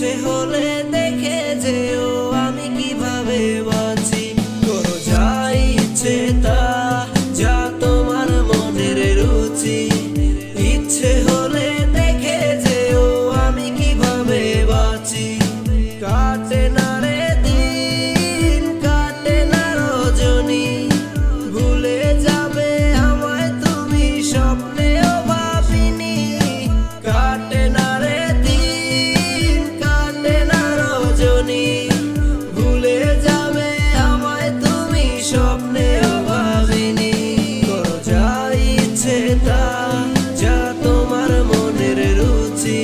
se ইচ্ছে তা যা তোমার মনের রুচি।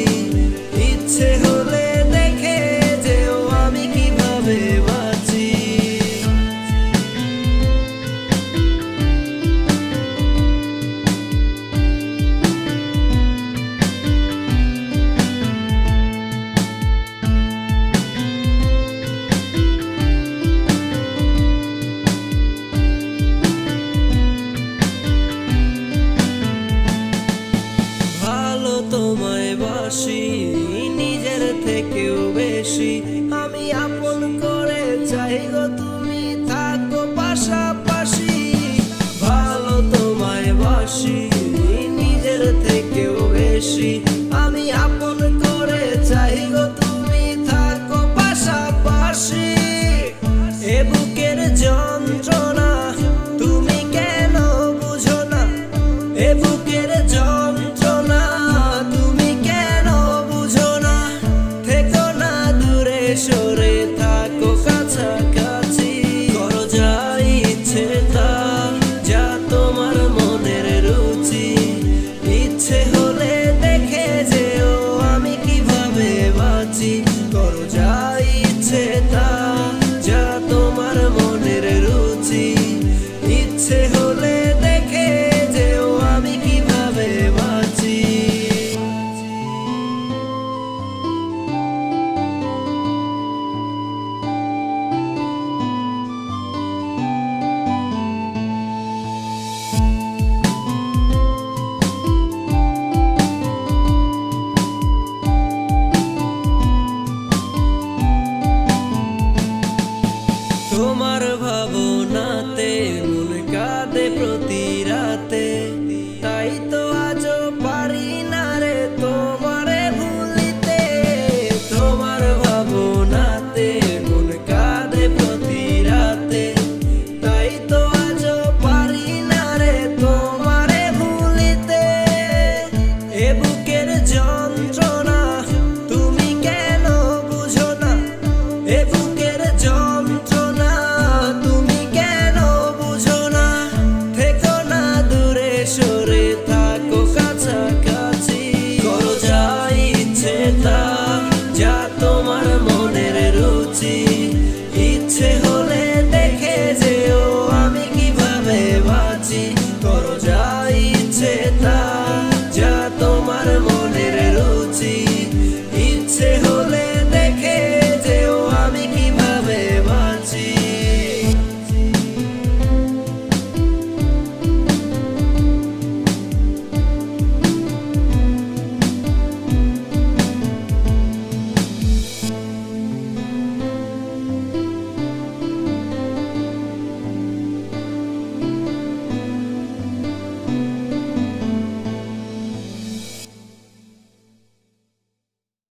ইচ্ছে হলে দেখে যেও আমি কীভাবে baixinho to